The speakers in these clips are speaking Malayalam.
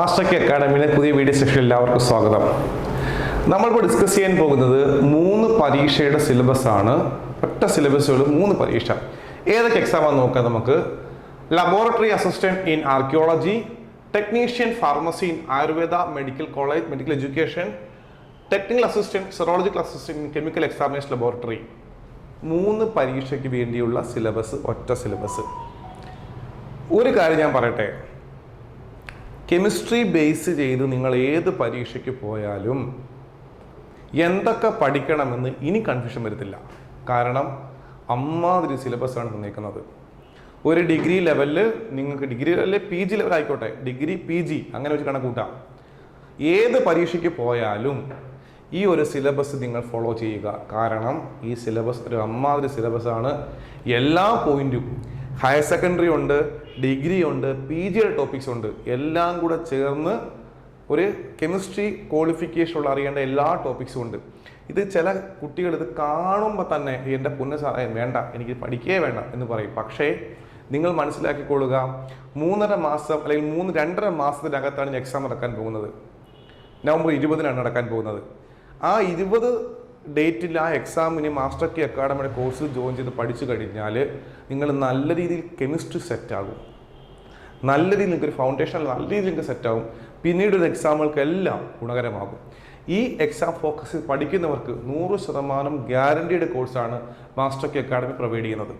മാസ്റ്റർ കെ അക്കാഡമിയിലെ പുതിയ വീഡിയോ സെഷനിൽ എല്ലാവർക്കും സ്വാഗതം. നമ്മളിപ്പോൾ ഡിസ്കസ് ചെയ്യാൻ പോകുന്നത് മൂന്ന് പരീക്ഷയുടെ സിലബസ് ആണ്. ഒറ്റ സിലബസുകൾ മൂന്ന് പരീക്ഷ. ഏതൊക്കെ എക്സാമാണ് നോക്കാം നമുക്ക്. Laboratory assistant in archaeology technician pharmacy in Ayurveda medical college medical education technical assistant serological assistant in chemical examination laboratory മൂന്ന് പരീക്ഷയ്ക്ക് വേണ്ടിയുള്ള സിലബസ് ഒറ്റ സിലബസ് ഒരു കാര്യം ഞാൻ പറയട്ടെ. കെമിസ്ട്രി ബേസ് ചെയ്ത് നിങ്ങൾ ഏത് പരീക്ഷയ്ക്ക് പോയാലും എന്തൊക്കെ പഠിക്കണമെന്ന് ഇനി കൺഫ്യൂഷൻ വരത്തില്ല. കാരണം അമ്മാതിരി സിലബസാണ് തന്നേക്കുന്നത് ഒരു ഡിഗ്രി ലെവലിൽ നിങ്ങൾക്ക് ഡിഗ്രി ലെവലിൽ പി ജി ലെവൽ ആയിക്കോട്ടെ. ഡിഗ്രി പി ജി അങ്ങനെ വെച്ച് കണക്കൂട്ടാം ഏത് പരീക്ഷയ്ക്ക് പോയാലും ഈ ഒരു സിലബസ് നിങ്ങൾ ഫോളോ ചെയ്യുക. കാരണം ഈ സിലബസ് ഒരു അമ്മാതിരി ആണ്. എല്ലാ പോയിന്റും ഹയർ സെക്കൻഡറി ഉണ്ട് ഡിഗ്രി ഉണ്ട് പി ജിയുടെ ടോപ്പിക്സ് ഉണ്ട്. എല്ലാം കൂടെ ചേർന്ന് ഒരു കെമിസ്ട്രി ക്വാളിഫിക്കേഷൻ ഉള്ള അറിയേണ്ട എല്ലാ ടോപ്പിക്സും ഉണ്ട്. ഇത് ചില കുട്ടികൾ ഇത് കാണുമ്പോൾ തന്നെ എന്റെ പുന്ന സാറേ വേണ്ട എനിക്ക് പഠിക്കേ വേണ്ട എന്ന് പറയും. പക്ഷേ നിങ്ങൾ മനസ്സിലാക്കിക്കൊള്ളുക മൂന്നര മാസം അല്ലെങ്കിൽ മൂന്ന് രണ്ടര മാസത്തിനകത്താണ് എക്സാം നടക്കാൻ പോകുന്നത്. നവംബർ ഇരുപതിനാണ് നടക്കാൻ പോകുന്നത്. ആ ഇരുപത് ഡേറ്റിൽ ആ എക്സാമിന് മാസ്റ്റർ ടി അക്കാഡമിയുടെ കോഴ്സ് ജോയിൻ ചെയ്ത് പഠിച്ചു കഴിഞ്ഞാൽ നിങ്ങൾ നല്ല രീതിയിൽ കെമിസ്ട്രി സെറ്റാകും നല്ല രീതിയിൽ നിങ്ങൾക്ക് ഒരു ഫൗണ്ടേഷൻ നല്ല രീതിയിൽ നിങ്ങൾക്ക് സെറ്റാകും പിന്നീട് ഒരു എക്സാമുകൾക്കെല്ലാം ഗുണകരമാകും. ഈ എക്സാം ഫോക്കസിൽ പഠിക്കുന്നവർക്ക് നൂറ് ശതമാനം ഗ്യാരണ്ടീഡ് കോഴ്സാണ് മാസ്റ്റർ കെ അക്കാഡമി പ്രൊവൈഡ് ചെയ്യുന്നത്.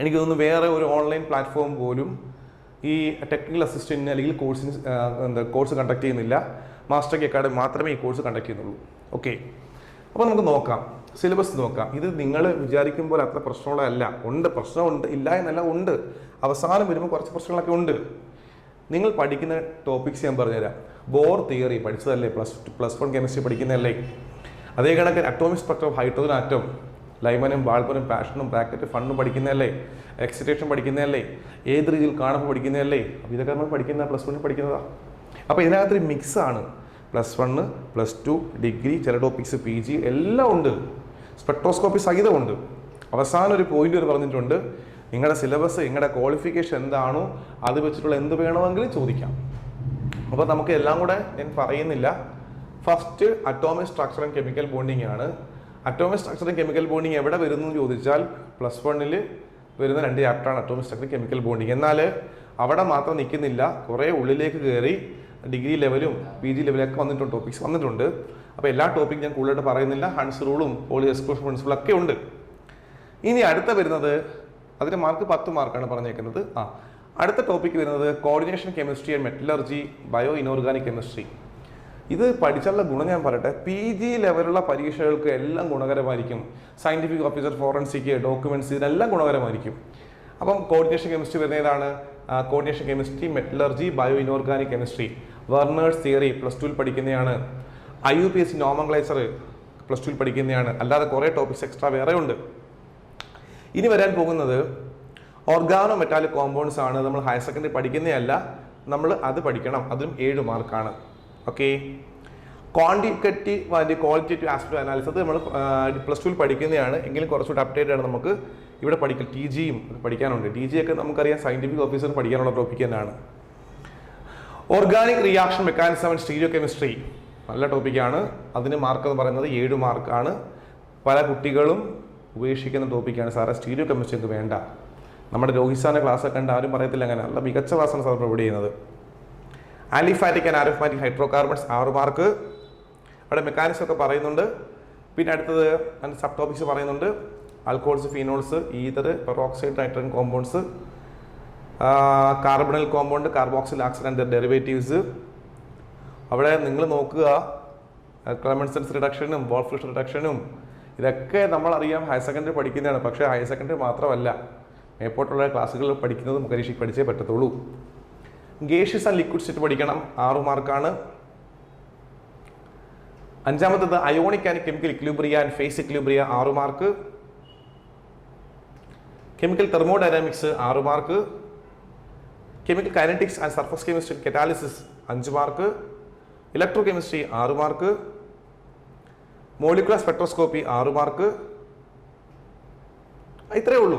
എനിക്ക് തോന്നുന്നു വേറെ ഒരു ഓൺലൈൻ പ്ലാറ്റ്ഫോം പോലും ഈ ടെക്നിക്കൽ അസിസ്റ്റന്റിന് അല്ലെങ്കിൽ കോഴ്സിന് എന്താ കോഴ്സ് കണ്ടക്ട് ചെയ്യുന്നില്ല. മാസ്റ്റർ കെ അക്കാഡമി മാത്രമേ ഈ കോഴ്സ് കണ്ടക്ട് ചെയ്യുന്നുള്ളൂ. ഓക്കെ അപ്പോൾ നമുക്ക് നോക്കാം. സിലബസ് നോക്കാം. ഇത് നിങ്ങൾ വിചാരിക്കുമ്പോൾ അത്ര പ്രശ്നമുള്ളതല്ല. ഉണ്ട്. പ്രശ്നമുണ്ട്. ഇല്ല എന്നല്ല ഉണ്ട്. അവസാനം വരുമ്പോൾ കുറച്ച് പ്രശ്നങ്ങളൊക്കെ ഉണ്ട്. നിങ്ങൾ പഠിക്കുന്ന ടോപ്പിക്സ് ഞാൻ പറഞ്ഞുതരാം. ബോർ തിയറി പഠിച്ചതല്ലേ? പ്ലസ് പ്ലസ് വൺ കെമിസ്ട്രി പഠിക്കുന്നതല്ലേ? അതേ കണക്ക് അറ്റോമിക് ഓഫ് ഹൈഡ്രോജൻ ആറ്റം ലൈമനും വാൾപ്പനും പാഷനും ബ്രാക്കറ്റ് ഫണ്ടും പഠിക്കുന്നതല്ലേ? എക്സിറ്റേഷൻ പഠിക്കുന്നതല്ലേ? ഏത് രീതിയിൽ കാണുമ്പോൾ പഠിക്കുന്നതല്ലേ? അപ്പോൾ ഇതൊക്കെ നമ്മൾ പഠിക്കുന്ന പ്ലസ് വണ്ണിൽ പഠിക്കുന്നതാണ് അപ്പോൾ ഇതിനകത്തൊരു മിക്സ് ആണ്. Plus one plus two degree ചില ടോപ്പിക്സ് പി ജി എല്ലാം ഉണ്ട്. സ്പെക്ട്രോസ്കോപ്പി സഹിതമുണ്ട്. അവസാനം ഒരു പോയിന്റ് വരെ പറഞ്ഞിട്ടുണ്ട് നിങ്ങളുടെ സിലബസ് നിങ്ങളുടെ ക്വാളിഫിക്കേഷൻ എന്താണോ അത് വെച്ചിട്ടുള്ള എന്ത് വേണമെങ്കിലും ചോദിക്കാം. അപ്പോൾ നമുക്ക് എല്ലാം കൂടെ ഞാൻ പറയുന്നില്ല. First atomic structure and chemical bonding ആണ്. Atomic structure and chemical bonding എവിടെ വരുന്നു എന്ന് ചോദിച്ചാൽ പ്ലസ് വണ്ണിൽ വരുന്ന രണ്ട് ചാപ്റ്ററാണ് അറ്റോമിക് സ്ട്രക്ചർ കെമിക്കൽ ബോണ്ടിങ് എന്നാൽ അവിടെ മാത്രം നിൽക്കുന്നില്ല കുറേ ഉള്ളിലേക്ക് കയറി ഡിഗ്രി ലെവലും പി ജി ലെവലൊക്കെ വന്നിട്ടുണ്ട് ടോപ്പിക്സ് വന്നിട്ടുണ്ട്. അപ്പോൾ എല്ലാ ടോപ്പിക്കും ഞാൻ കൂടുതലായിട്ട് പറയുന്നില്ല. ഹൺസ് റൂളും പോളി എക്സ്ക്ലൂഷൻ പ്രിൻസിപ്പിളും ഒക്കെ ഉണ്ട്. ഇനി അടുത്ത വരുന്നത് അതിന് മാർക്ക് പത്ത് മാർക്കാണ് പറഞ്ഞേക്കുന്നത്. ആ അടുത്ത ടോപ്പിക് വരുന്നത് coordination chemistry and metallurgy bio inorganic chemistry ഇത് പഠിച്ചുള്ള ഗുണം ഞാൻ പറയട്ടെ. പി ജി ലെവലുള്ള പരീക്ഷകൾക്ക് എല്ലാം ഗുണകരമായിരിക്കും. സയന്റിഫിക് ഓഫീസർ ഫോറൻസിക് ഡോക്യുമെന്റ്സ് ഇതിനെല്ലാം ഗുണകരമായിരിക്കും. അപ്പം കോർഡിനേഷൻ കെമിസ്ട്രി വരുന്ന ഏതാണ് coordination chemistry metallurgy bio inorganic chemistry Werner's theory plus ടുവിൽ പഠിക്കുന്നതാണ് I U P S C nomenclature plus ടുവിൽ പഠിക്കുന്നതാണ് അല്ലാതെ കുറേ ടോപ്പിക്സ് എക്സ്ട്രാ വേറെ ഉണ്ട്. ഇനി വരാൻ പോകുന്നത് ഓർഗാനോ മെറ്റാലിക് കോമ്പൗണ്ട്സ് ആണ്. നമ്മൾ ഹയർ സെക്കൻഡറി പഠിക്കുന്നതല്ല നമ്മൾ അത് പഠിക്കണം. അതും ഏഴ് മാർക്കാണ് ഓക്കെ ക്വാണ്ടിറ്റേറ്റീവ് അതിന്റെ ക്വാളിറ്റേറ്റീവ് ആസ്പെക്ട് അനാലിസിസ് നമ്മൾ പ്ലസ് ടുവിൽ പഠിക്കുന്നതാണ്. എങ്കിലും കുറച്ചുകൂടി അപ്ഡേറ്റ് ആണ് നമുക്ക് ഇവിടെ പഠിക്കൽ. ടി ജിയും പഠിക്കാനുണ്ട്. ടി ജി ഒക്കെ നമുക്കറിയാം സയന്റിഫിക് ഓഫീസർ പഠിക്കാനുള്ള ടോപ്പിക് തന്നെയാണ്. Organic reaction mechanism and stereo chemistry നല്ല ടോപ്പിക്കാണ് അതിന് മാർക്ക് എന്ന് പറയുന്നത് ഏഴ് മാർക്കാണ് പല കുട്ടികളും ഉപേക്ഷിക്കുന്ന ടോപ്പിക്കാണ് സാറേ സ്റ്റീരിയോ കെമിസ്ട്രി എനിക്ക് വേണ്ട. നമ്മുടെ രോഹിസാന ക്ലാസ് കണ്ട് ആരും പറയത്തില്ല അങ്ങനെ. നല്ല മികച്ച ക്ലാസ്സാണ് സാർ പ്രൊവൈഡ് ചെയ്യുന്നത്. Aliphatic and aromatic hydro carbons ആറ് മാർക്ക് അവിടെ മെക്കാനിസം ഒക്കെ പറയുന്നുണ്ട്. പിന്നെ അടുത്തത് സബ് ടോപ്പിക്സ് പറയുന്നുണ്ട്. Alcohols phenols ether peroxide nitrogen compounds carbonyl compound carboxyl acid and derivatives അവിടെ നിങ്ങൾ നോക്കുക ക്ലമൻസൻസ് റിഡക്ഷനും ബോൾഫ്രിഷ് റിഡക്ഷനും ഇതൊക്കെ നമ്മൾ അറിയാം ഹയർ സെക്കൻഡറി പഠിക്കുന്നതാണ്. പക്ഷേ ഹയർ സെക്കൻഡറി മാത്രമല്ല. മേപ്പോട്ടുള്ള ക്ലാസ്സുകളിൽ പഠിക്കുന്നത് പരീക്ഷയ്ക്ക് പഠിച്ചേ പറ്റത്തുള്ളൂ. ഗേഷ്യസ് ആൻഡ് ലിക്വിഡ് സ്റ്റേറ്റ് പഠിക്കണം. ആറു മാർക്കാണ്. അഞ്ചാമത്തത് ionic and chemical equilibria and phase equilibria ആറു മാർക്ക്. കെമിക്കൽ തെർമോഡൈനാമിക്സ് ആറു mark. Chemical kinetics and surface chemistry catalysis അഞ്ച് മാർക്ക് ഇലക്ട്രോ കെമിസ്ട്രി ആറ് മാർക്ക് മോളിക്കുലർ സ്പെക്ട്രോസ്കോപ്പി ആറ് മാർക്ക് ഇത്രയേ ഉള്ളൂ.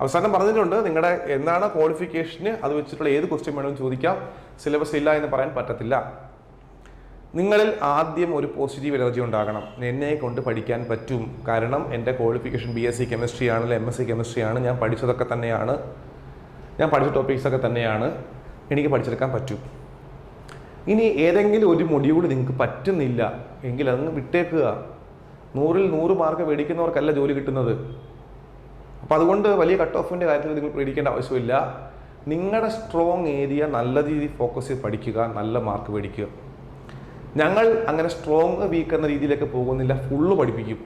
അവസാനം പറഞ്ഞിട്ടുണ്ട് നിങ്ങളുടെ എന്താണ് ക്വാളിഫിക്കേഷന് അത് വെച്ചിട്ടുള്ള ഏത് ക്വസ്റ്റ്യൻ വേണമെങ്കിലും ചോദിക്കാം. സിലബസ് ഇല്ല എന്ന് പറയാൻ പറ്റത്തില്ല. നിങ്ങളിൽ ആദ്യം ഒരു പോസിറ്റീവ് എനർജി ഉണ്ടാകണം. എന്നെ കൊണ്ട് പഠിക്കാൻ പറ്റും. കാരണം എന്റെ qualification B S C chemistry ആണ് എം എസ് സി കെമിസ്ട്രി ആണ്. ഞാൻ പഠിച്ചതൊക്കെ തന്നെയാണ്. ഞാൻ പഠിച്ച ടോപ്പിക്സൊക്കെ തന്നെയാണ് എനിക്ക് പഠിച്ചെടുക്കാൻ പറ്റൂ. ഇനി ഏതെങ്കിലും ഒരു മൊഡ്യൂൾ നിങ്ങൾക്ക് പറ്റുന്നില്ല എങ്കിൽ അതങ്ങ് വിട്ടേക്കുക. നൂറിൽ നൂറ് മാർക്ക് മേടിക്കുന്നവർക്കല്ല ജോലി കിട്ടുന്നത്. അപ്പോൾ അതുകൊണ്ട് വലിയ കട്ട് ഓഫിന്റെ കാര്യത്തിൽ നിങ്ങൾ പേടിക്കേണ്ട ആവശ്യമില്ല. നിങ്ങളുടെ സ്ട്രോങ് ഏരിയ നല്ല രീതിയിൽ ഫോക്കസ് ചെയ്ത് പഠിക്കുക നല്ല മാർക്ക് മേടിക്കുക. ഞങ്ങൾ അങ്ങനെ സ്ട്രോങ് വീക്ക് എന്ന രീതിയിലേക്ക് പോകുന്നില്ല ഫുള്ള് പഠിപ്പിക്കും.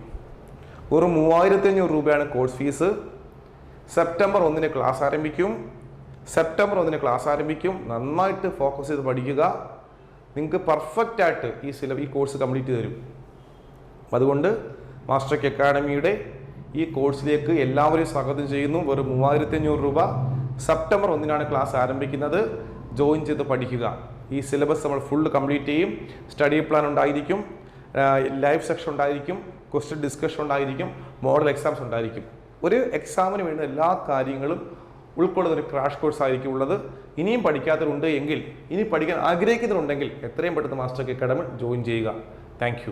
ഒരു മൂവായിരത്തി അഞ്ഞൂറ് രൂപയാണ് കോഴ്സ് ഫീസ് സെപ്റ്റംബർ ഒന്നിന് ക്ലാസ് ആരംഭിക്കും. സെപ്റ്റംബർ ഒന്നിന് ക്ലാസ് ആരംഭിക്കും. നന്നായിട്ട് ഫോക്കസ് ചെയ്ത് പഠിക്കുക. നിങ്ങൾക്ക് പെർഫെക്റ്റ് ആയിട്ട് ഈ സിലബ് ഈ കോഴ്സ് കംപ്ലീറ്റ് തരും. അതുകൊണ്ട് മാസ്റ്റർക്ക് അക്കാഡമിയുടെ ഈ കോഴ്സിലേക്ക് എല്ലാവരെയും സ്വാഗതം ചെയ്യുന്നു. വെറും മൂവായിരത്തി അഞ്ഞൂറ് രൂപ സെപ്റ്റംബർ ഒന്നിനാണ് ക്ലാസ് ആരംഭിക്കുന്നത്. ജോയിൻ ചെയ്ത് പഠിക്കുക. ഈ സിലബസ് നമ്മൾ ഫുൾ കംപ്ലീറ്റ് ചെയ്യും. സ്റ്റഡി പ്ലാൻ ഉണ്ടായിരിക്കും. ലൈവ് സെക്ഷൻ ഉണ്ടായിരിക്കും. ക്വസ്റ്റ്യൻ ഡിസ്കഷൻ ഉണ്ടായിരിക്കും. മോഡൽ എക്സാംസ് ഉണ്ടായിരിക്കും. ഒരു എക്സാമിന് വേണ്ട എല്ലാ കാര്യങ്ങളും ഉൾക്കൊള്ളുന്ന ഒരു ക്രാഷ് കോഴ്സ് ആയിരിക്കും ഉള്ളത്. ഇനിയും പഠിക്കാത്തവരുണ്ട് എങ്കിൽ ഇനി പഠിക്കാൻ ആഗ്രഹിക്കുന്നുണ്ടെങ്കിൽ എത്രയും പെട്ടെന്ന് മാസ്റ്റർ അക്കാഡമി ജോയിൻ ചെയ്യുക. താങ്ക്